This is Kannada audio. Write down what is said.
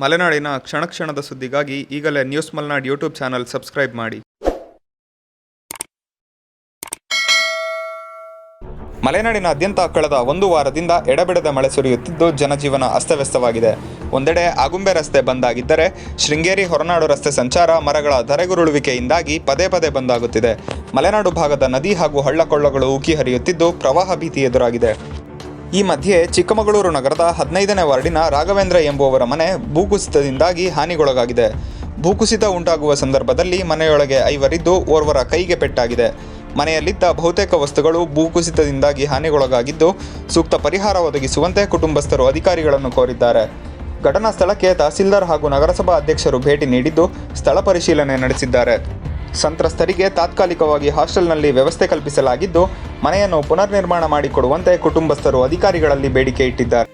ಮಲೆನಾಡಿನ ಕ್ಷಣ ಕ್ಷಣದ ಸುದ್ದಿಗಾಗಿ ಈಗಲೇ news Malenad YouTube channel subscribe ಮಾಡಿ. ಮಲೆನಾಡಿನಾದ್ಯಂತ ಕಳೆದ ಒಂದು ವಾರದಿಂದ ಎಡಬಿಡದ ಮಳೆ ಸುರಿಯುತ್ತಿದ್ದು ಜನಜೀವನ ಅಸ್ತವ್ಯಸ್ತವಾಗಿದೆ. ಒಂದೆಡೆ ಆಗುಂಬೆ ರಸ್ತೆ ಬಂದಾಗಿದ್ದರೆ ಶೃಂಗೇರಿ ಹೊರನಾಡು ರಸ್ತೆ ಸಂಚಾರ ಮರಗಳ ಧರೆಗುರುಳುವಿಕೆಯಿಂದಾಗಿ ಪದೇ ಪದೇ ಬಂದಾಗುತ್ತಿದೆ. ಮಲೆನಾಡು ಭಾಗದ ನದಿ ಹಾಗೂ ಹಳ್ಳಕೊಳ್ಳಗಳು ಉಕ್ಕಿ ಹರಿಯುತ್ತಿದ್ದು ಪ್ರವಾಹ ಭೀತಿ ಎದುರಾಗಿದೆ. ಈ ಮಧ್ಯೆ ಚಿಕ್ಕಮಗಳೂರು ನಗರದ ಹದಿನೈದನೇ ವಾರ್ಡಿನ ರಾಘವೇಂದ್ರ ಎಂಬುವವರ ಮನೆ ಭೂಕುಸಿತದಿಂದಾಗಿ ಹಾನಿಗೊಳಗಾಗಿದೆ. ಭೂಕುಸಿತ ಉಂಟಾಗುವ ಸಂದರ್ಭದಲ್ಲಿ ಮನೆಯೊಳಗೆ ಐವರಿದ್ದು ಓರ್ವರ ಕೈಗೆ ಪೆಟ್ಟಾಗಿದೆ. ಮನೆಯಲ್ಲಿದ್ದ ಬಹುತೇಕ ವಸ್ತುಗಳು ಭೂಕುಸಿತದಿಂದಾಗಿ ಹಾನಿಗೊಳಗಾಗಿದ್ದು, ಸೂಕ್ತ ಪರಿಹಾರ ಒದಗಿಸುವಂತೆ ಕುಟುಂಬಸ್ಥರು ಅಧಿಕಾರಿಗಳನ್ನು ಕೋರಿದ್ದಾರೆ. ಘಟನಾ ಸ್ಥಳಕ್ಕೆ ತಹಸೀಲ್ದಾರ್ ಹಾಗೂ ನಗರಸಭಾ ಅಧ್ಯಕ್ಷರು ಭೇಟಿ ನೀಡಿದ್ದು, ಸ್ಥಳ ಪರಿಶೀಲನೆ ನಡೆಸಿದ್ದಾರೆ. ಸಂತ್ರಸ್ತರಿಗೆ ತಾತ್ಕಾಲಿಕವಾಗಿ ಹಾಸ್ಟೆಲ್ನಲ್ಲಿ ವ್ಯವಸ್ಥೆ ಕಲ್ಪಿಸಲಾಗಿದ್ದು ಮನೆಯನ್ನು ಪುನರ್ ನಿರ್ಮಾಣ ಮಾಡಿಕೊಡುವಂತೆ ಕುಟುಂಬಸ್ಥರು ಅಧಿಕಾರಿಗಳಲ್ಲಿ ಬೇಡಿಕೆ ಇಟ್ಟಿದ್ದಾರೆ.